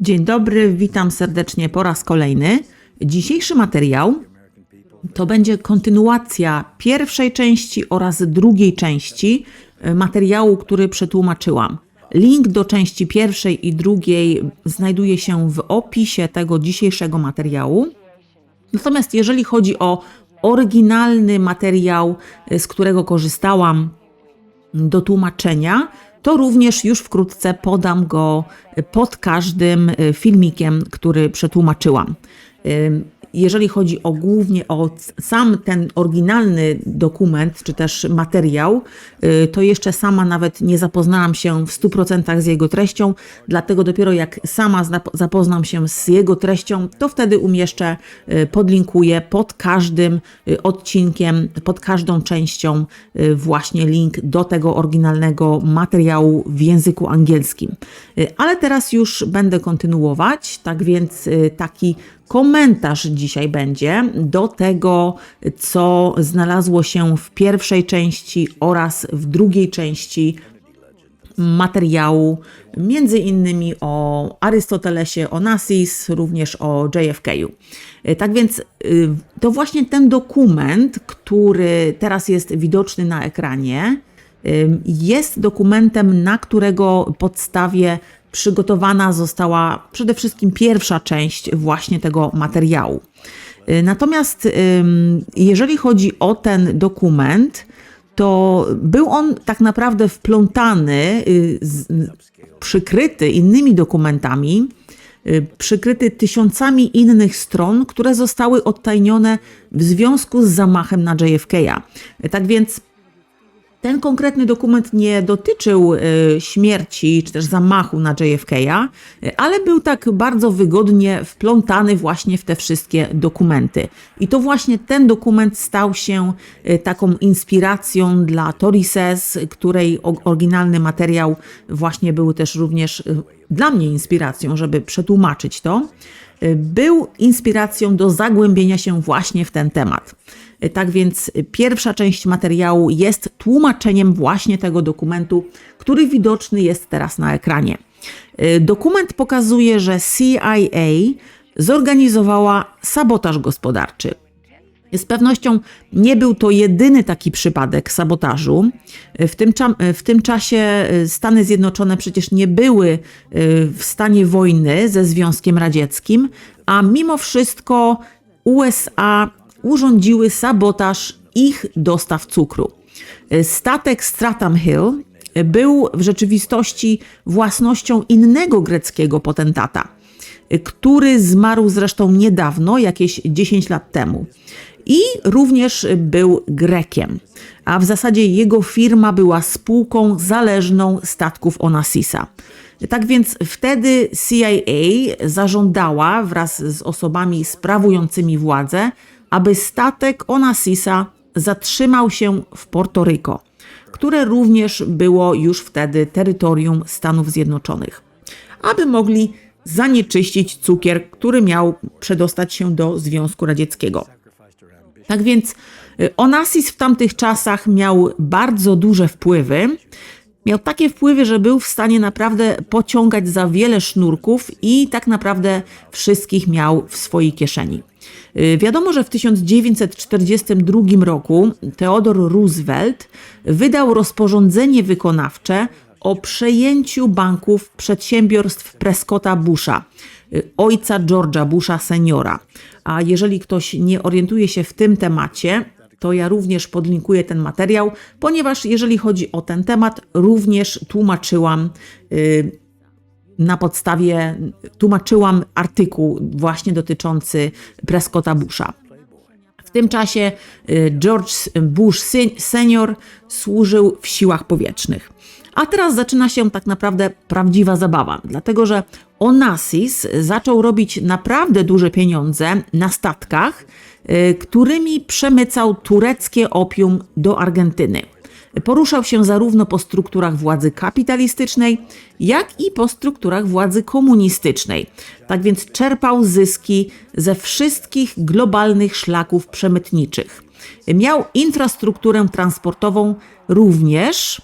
Dzień dobry, witam serdecznie po raz kolejny. Dzisiejszy materiał to będzie kontynuacja pierwszej części oraz drugiej części e, materiału, który przetłumaczyłam. Link do części pierwszej i drugiej znajduje się w opisie tego dzisiejszego materiału. Natomiast jeżeli chodzi o oryginalny materiał, e, z którego korzystałam do tłumaczenia, to również już wkrótce podam go pod każdym e, filmikiem, który przetłumaczyłam. Jeżeli chodzi o głównie o sam ten oryginalny dokument, czy też materiał, y, to jeszcze sama nawet nie zapoznałam się w 100% z jego treścią, dlatego dopiero jak sama zna- zapoznam się z jego treścią, to wtedy umieszczę, y, podlinkuję pod każdym y, odcinkiem, pod każdą częścią właśnie link do tego oryginalnego materiału w języku angielskim. Ale teraz już będę kontynuować, tak więc taki komentarz dzisiaj będzie do tego, co znalazło się w pierwszej części oraz w drugiej części materiału, między innymi o Arystotelesie, Onassis, również o JFK-u. Y, Tak więc y, to właśnie ten dokument, który teraz jest widoczny na ekranie, y, jest dokumentem, na którego podstawie przygotowana została przede wszystkim pierwsza część właśnie tego materiału. Y, Natomiast jeżeli chodzi o ten dokument, to był on tak naprawdę wplątany, y, przykryty innymi dokumentami, y, przykryty tysiącami innych stron, które zostały odtajnione w związku z zamachem na JFK. Tak więc ten konkretny dokument nie dotyczył y, śmierci czy też zamachu na JFK, y, ale był tak bardzo wygodnie wplątany właśnie w te wszystkie dokumenty. I to właśnie ten dokument stał się y, taką inspiracją dla Tori Says, której oryginalny materiał właśnie był też również dla mnie inspiracją, żeby przetłumaczyć to. Y, Był inspiracją do zagłębienia się właśnie w ten temat. Tak więc pierwsza część materiału jest tłumaczeniem właśnie tego dokumentu, który widoczny jest teraz na ekranie. Y, Dokument pokazuje, że CIA zorganizowała sabotaż gospodarczy. Z pewnością nie był to jedyny taki przypadek sabotażu. W tym, w tym czasie y, Stany Zjednoczone przecież nie były y, w stanie wojny ze Związkiem Radzieckim, a mimo wszystko USA urządziły sabotaż ich dostaw cukru. Y, Statek Stratham Hill był w rzeczywistości własnością innego greckiego potentata który zmarł zresztą niedawno, jakieś 10 lat temu. I również był Grekiem, a w zasadzie jego firma była spółką zależną statków Onassisa. Tak więc wtedy CIA zażądała wraz z osobami sprawującymi władzę, aby statek Onassisa zatrzymał się w Porto które również było już wtedy terytorium Stanów Zjednoczonych, aby mogli zanieczyścić cukier, który miał przedostać się do Związku Radzieckiego. Tak więc y, Onassis w tamtych czasach miał bardzo duże wpływy. Miał takie wpływy, że był w stanie naprawdę pociągać za wiele sznurków i tak naprawdę wszystkich miał w swojej kieszeni. Y, Wiadomo, że w 1942 roku Theodore Roosevelt wydał rozporządzenie wykonawcze o przejęciu banków przedsiębiorstw Prescotta Busha, ojca George'a Busha seniora. A jeżeli ktoś nie orientuje się w tym temacie, to ja również podlinkuję ten materiał, ponieważ jeżeli chodzi o ten temat, również tłumaczyłam y, na podstawie, tłumaczyłam artykuł właśnie dotyczący Prescotta Busha. W tym czasie y, George Bush senior służył w siłach powietrznych. A teraz zaczyna się tak naprawdę prawdziwa zabawa, dlatego że Onassis zaczął robić naprawdę duże pieniądze na statkach, y, którymi przemycał tureckie opium do Argentyny. Poruszał się zarówno po strukturach władzy kapitalistycznej, jak i po strukturach władzy komunistycznej. Tak więc czerpał zyski ze wszystkich globalnych szlaków przemytniczych. Miał infrastrukturę transportową również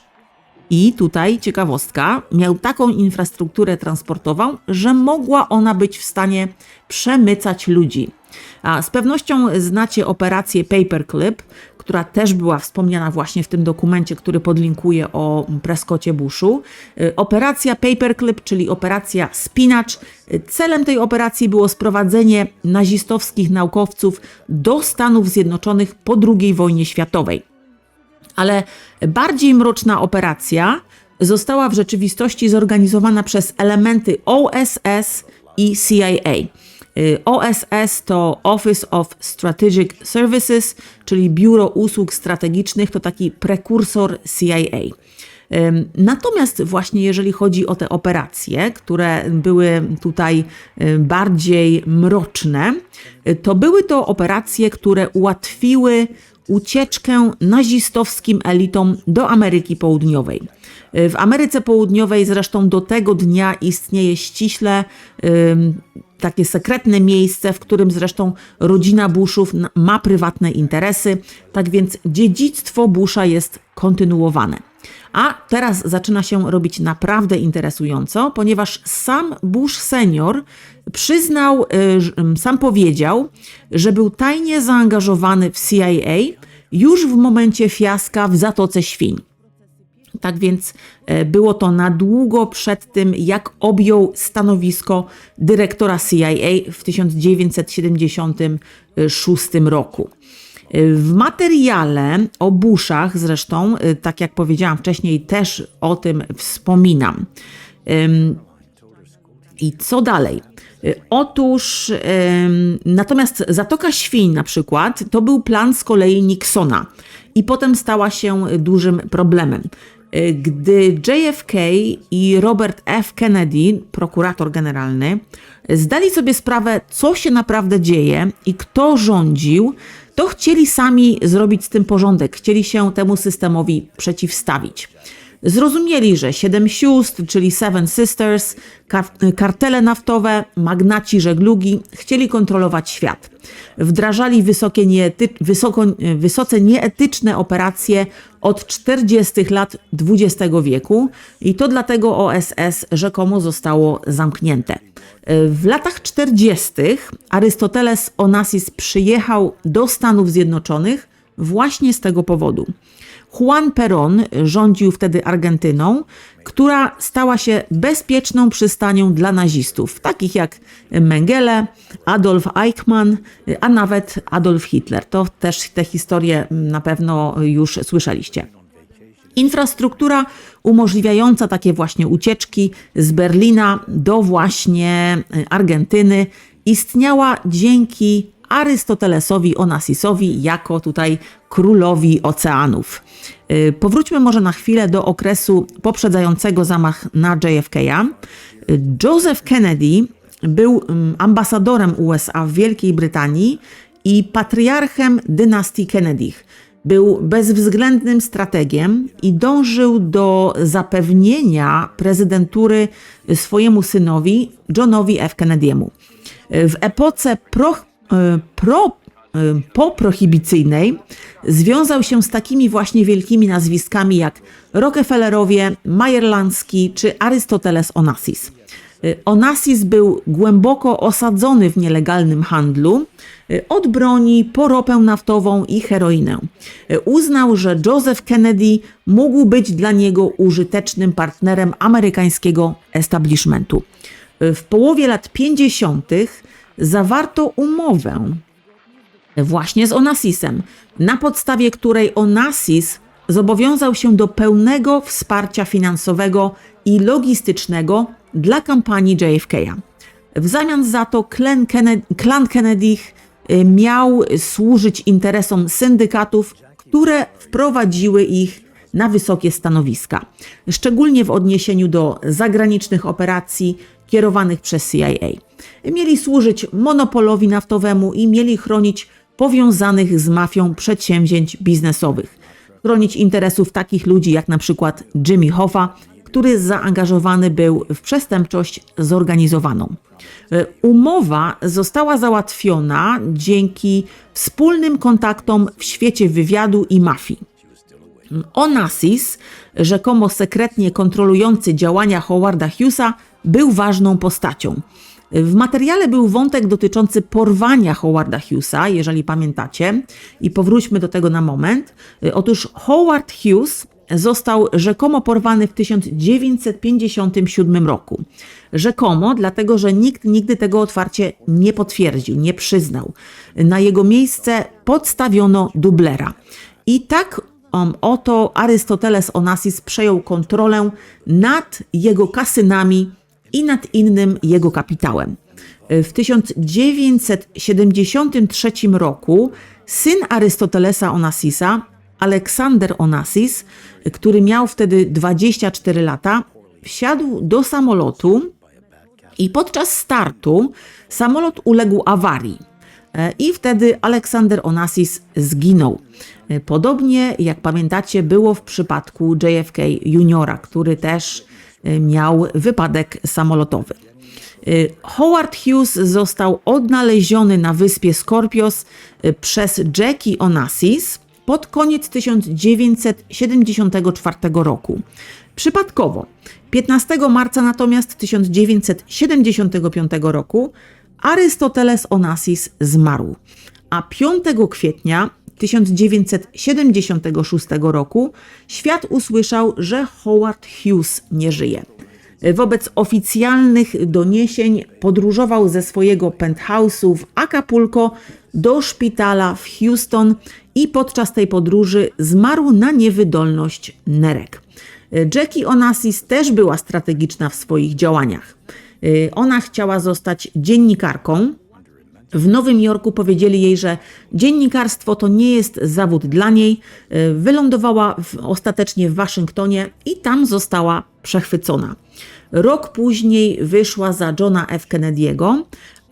I tutaj ciekawostka, miał taką infrastrukturę transportową, że mogła ona być w stanie przemycać ludzi. A z pewnością znacie operację Paperclip, która też była wspomniana właśnie w tym dokumencie, który podlinkuję o Prescottie Bushu. Y, Operacja Paperclip, czyli operacja Spinacz. Y, Celem tej operacji było sprowadzenie nazistowskich naukowców do Stanów Zjednoczonych po II wojnie światowej. Ale bardziej mroczna operacja została w rzeczywistości zorganizowana przez elementy OSS i CIA. Y, OSS to Office of Strategic Services, czyli Biuro Usług Strategicznych, to taki prekursor CIA. Natomiast właśnie jeżeli chodzi o te operacje, które były tutaj y, bardziej mroczne, y, to były to operacje, które ułatwiły ucieczkę nazistowskim elitom do Ameryki Południowej. Y, W Ameryce Południowej zresztą do tego dnia istnieje ściśle takie sekretne miejsce, w którym zresztą rodzina Bushów ma prywatne interesy, tak więc dziedzictwo Busha jest kontynuowane. A teraz zaczyna się robić naprawdę interesująco, ponieważ sam Bush senior przyznał, y, sam powiedział, że był tajnie zaangażowany w CIA już w momencie fiaska w Zatoce Świń. Tak więc e, było to na długo przed tym, jak objął stanowisko dyrektora CIA w 1976 roku. E, W materiale o Bushach, zresztą, e, tak jak powiedziałam wcześniej, też o tym wspominam. I co dalej? Otóż, natomiast Zatoka Świń na przykład, to był plan z kolei Nixona i potem stała się dużym problemem. Y, Gdy JFK i Robert F. Kennedy, prokurator generalny, zdali sobie sprawę, co się naprawdę dzieje i kto rządził, to chcieli sami zrobić z tym porządek, chcieli się temu systemowi przeciwstawić. Zrozumieli, że Siedem Sióstr, czyli Seven Sisters, kar- kartele naftowe, magnaci żeglugi chcieli kontrolować świat. Wdrażali wysokie nieety- wysoko, wysoce nieetyczne operacje od 40 lat XX wieku i to dlatego OSS rzekomo zostało zamknięte. W latach 40. Arystoteles Onassis przyjechał do Stanów Zjednoczonych właśnie z tego powodu. Juan Perón rządził wtedy Argentyną, która stała się bezpieczną przystanią dla nazistów, takich jak Mengele, Adolf Eichmann, a nawet Adolf Hitler. To też te historie na pewno już słyszeliście. Infrastruktura umożliwiająca takie właśnie ucieczki z Berlina do właśnie Argentyny istniała dzięki Arystotelesowi Onassisowi jako tutaj królowi oceanów. Y, Powróćmy może na chwilę do okresu poprzedzającego zamach na JFK. Y, Joseph Kennedy był mm, ambasadorem USA w Wielkiej Brytanii i patriarchem dynastii Kennedych. Był bezwzględnym strategiem i dążył do zapewnienia prezydentury swojemu synowi Johnowi F. Kennedy'emu. W epoce pro, pro, e, poprohibicyjnej związał się z takimi właśnie wielkimi nazwiskami jak Rockefellerowie, Majerlandzki czy Arystoteles Onassis. Y, Onassis był głęboko osadzony w nielegalnym handlu, od broni po ropę naftową i heroinę. Uznał, że Joseph Kennedy mógł być dla niego użytecznym partnerem amerykańskiego establishmentu. W połowie lat 50. zawarto umowę właśnie z Onassisem, na podstawie której Onassis zobowiązał się do pełnego wsparcia finansowego i logistycznego dla kampanii JFK. W zamian za to klan Kennedy, klan Kennedych y, miał służyć interesom syndykatów, które wprowadziły ich na wysokie stanowiska, szczególnie w odniesieniu do zagranicznych operacji kierowanych przez CIA. Mieli służyć monopolowi naftowemu i mieli chronić powiązanych z mafią przedsięwzięć biznesowych. Chronić interesów takich ludzi jak na przykład Jimmy Hoffa, który zaangażowany był w przestępczość zorganizowaną. E, Umowa została załatwiona dzięki wspólnym kontaktom w świecie wywiadu i mafii. Onassis, rzekomo sekretnie kontrolujący działania Howarda Hughesa, był ważną postacią. W materiale był wątek dotyczący porwania Howarda Hughesa, jeżeli pamiętacie, i powróćmy do tego na moment. Otóż Howard Hughes został rzekomo porwany w 1957 roku. Rzekomo, dlatego że nikt nigdy tego otwarcie nie potwierdził, nie przyznał. Na jego miejsce podstawiono dublera. I tak um, oto Arystoteles Onassis przejął kontrolę nad jego kasynami i nad innym jego kapitałem. W 1973 roku syn Arystotelesa Onassisa, Aleksander Onassis, który miał wtedy 24 lata, wsiadł do samolotu i podczas startu samolot uległ awarii. E, I wtedy Aleksander Onassis zginął. E, Podobnie, jak pamiętacie, było w przypadku JFK Juniora, który też e, miał wypadek samolotowy. Howard Hughes został odnaleziony na wyspie Scorpios przez Jackie Onassis pod koniec 1974 roku. Przypadkowo. 15 marca natomiast 1975 roku Arystoteles Onassis zmarł, a 5 kwietnia 1976 roku świat usłyszał, że Howard Hughes nie żyje. Wobec oficjalnych doniesień podróżował ze swojego penthouse'u w Acapulco do szpitala w Houston i podczas tej podróży zmarł na niewydolność nerek. Jackie Onassis też była strategiczna w swoich działaniach. Ona chciała zostać dziennikarką. W Nowym Jorku powiedzieli jej, że dziennikarstwo to nie jest zawód dla niej. Wylądowała w, ostatecznie w Waszyngtonie i tam została przechwycona. Rok później wyszła za Johna F. Kennedy'ego,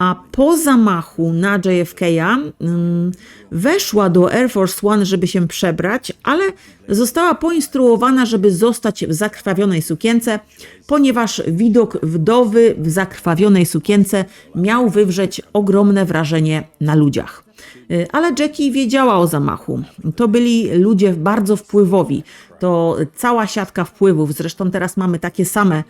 a po zamachu na JFK'a mm, weszła do Air Force One, żeby się przebrać, ale została poinstruowana, żeby zostać w zakrwawionej sukience, ponieważ widok wdowy w zakrwawionej sukience miał wywrzeć ogromne wrażenie na ludziach. Y, Ale Jackie wiedziała o zamachu. To byli ludzie bardzo wpływowi. To cała siatka wpływów. Zresztą teraz mamy takie same,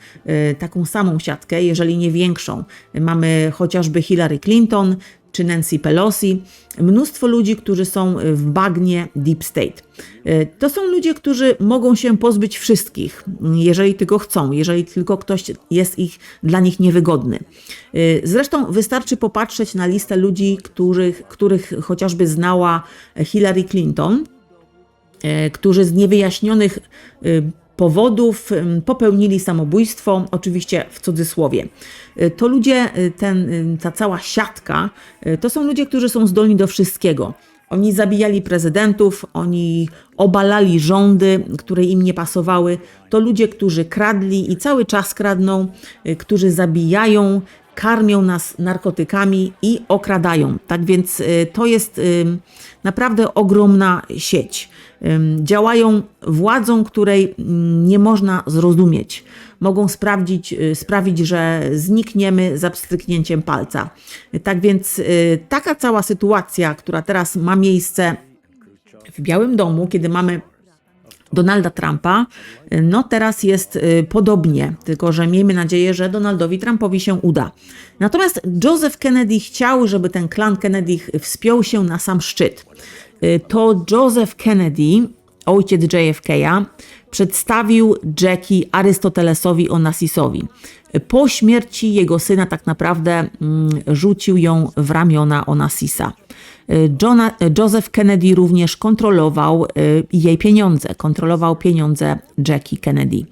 y, taką samą siatkę, jeżeli nie większą. Mamy chociażby Hillary Clinton czy Nancy Pelosi. Mnóstwo ludzi, którzy są w bagnie Deep State. Y, To są ludzie, którzy mogą się pozbyć wszystkich, jeżeli tylko chcą, jeżeli tylko ktoś jest ich, dla nich niewygodny. Y, Zresztą wystarczy popatrzeć na listę ludzi, których, których chociażby znała Hillary Clinton, e, którzy z niewyjaśnionych powodów popełnili samobójstwo, oczywiście w cudzysłowie. Y, To ludzie, y, ten, ta cała siatka, y, to są ludzie, którzy są zdolni do wszystkiego. Oni zabijali prezydentów, oni obalali rządy, które im nie pasowały. To ludzie, którzy kradli i cały czas kradną, którzy zabijają, karmią nas narkotykami i okradają. Tak więc y, to jest y, naprawdę ogromna sieć. Działają władzą, której mm, nie można zrozumieć. Mogą sprawdzić, y, sprawić, że znikniemy za pstryknięciem palca. Tak więc taka cała sytuacja, która teraz ma miejsce w Białym Domu, kiedy mamy Donalda Trumpa, no teraz jest y, podobnie, tylko że miejmy nadzieję, że Donaldowi Trumpowi się uda. Natomiast Joseph Kennedy chciał, żeby ten klan Kennedy wspiął się na sam szczyt. Y, To Joseph Kennedy, ojciec JFK'a, przedstawił Jackie Arystotelesowi Onassisowi. Po śmierci jego syna tak naprawdę mm, rzucił ją w ramiona Onassisa. Joseph Kennedy również kontrolował y, jej pieniądze, kontrolował pieniądze Jackie Kennedy.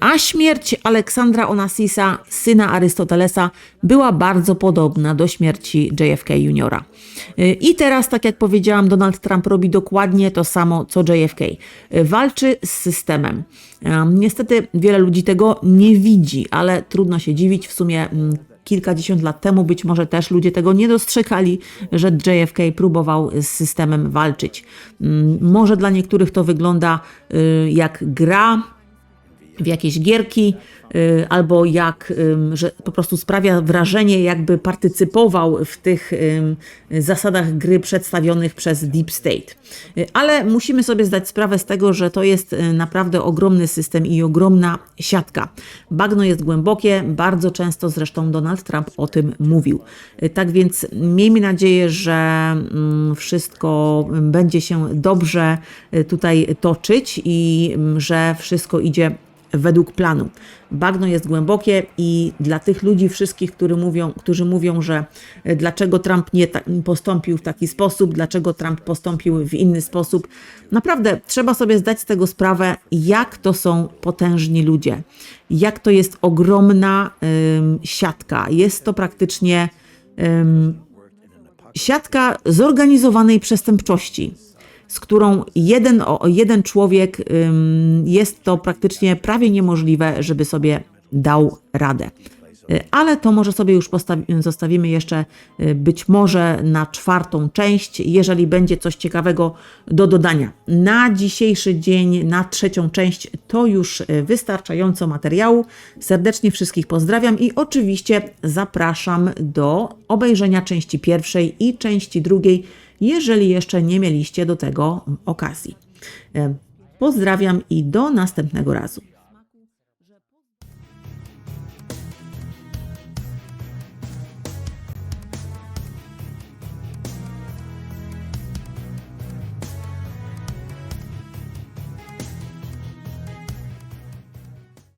A śmierć Aleksandra Onassisa, syna Arystotelesa, była bardzo podobna do śmierci JFK Juniora. I teraz, tak jak powiedziałam, Donald Trump robi dokładnie to samo co JFK. Walczy z systemem. Niestety wiele ludzi tego nie widzi, ale trudno się dziwić. W sumie mm, kilkadziesiąt lat temu być może też ludzie tego nie dostrzegali, że JFK próbował z systemem walczyć. Mm, Może dla niektórych to wygląda y, jak gra, w jakieś gierki, y, albo jak, że po prostu sprawia wrażenie, jakby partycypował w tych zasadach gry przedstawionych przez Deep State. Y, Ale musimy sobie zdać sprawę z tego, że to jest y, naprawdę ogromny system i ogromna siatka. Bagno jest głębokie, bardzo często zresztą Donald Trump o tym mówił. Tak więc miejmy nadzieję, że mm, wszystko będzie się dobrze tutaj toczyć i mm, że wszystko idzie według planu. Bagno jest głębokie i dla tych ludzi wszystkich, którzy mówią, którzy mówią, że e, dlaczego Trump nie postąpił w taki sposób, dlaczego Trump postąpił w inny sposób, naprawdę trzeba sobie zdać z tego sprawę, jak to są potężni ludzie, jak to jest ogromna ym, siatka. Jest to praktycznie ym, siatka zorganizowanej przestępczości z którą jeden, jeden człowiek jest to praktycznie prawie niemożliwe, żeby sobie dał radę. Y, Ale to może sobie już zostawimy jeszcze y, być może na czwartą część, jeżeli będzie coś ciekawego do dodania. Na dzisiejszy dzień, na trzecią część to już y, wystarczająco materiału. Serdecznie wszystkich pozdrawiam i oczywiście zapraszam do obejrzenia części pierwszej i części drugiej, jeżeli jeszcze nie mieliście do tego okazji. E, Pozdrawiam i do następnego razu.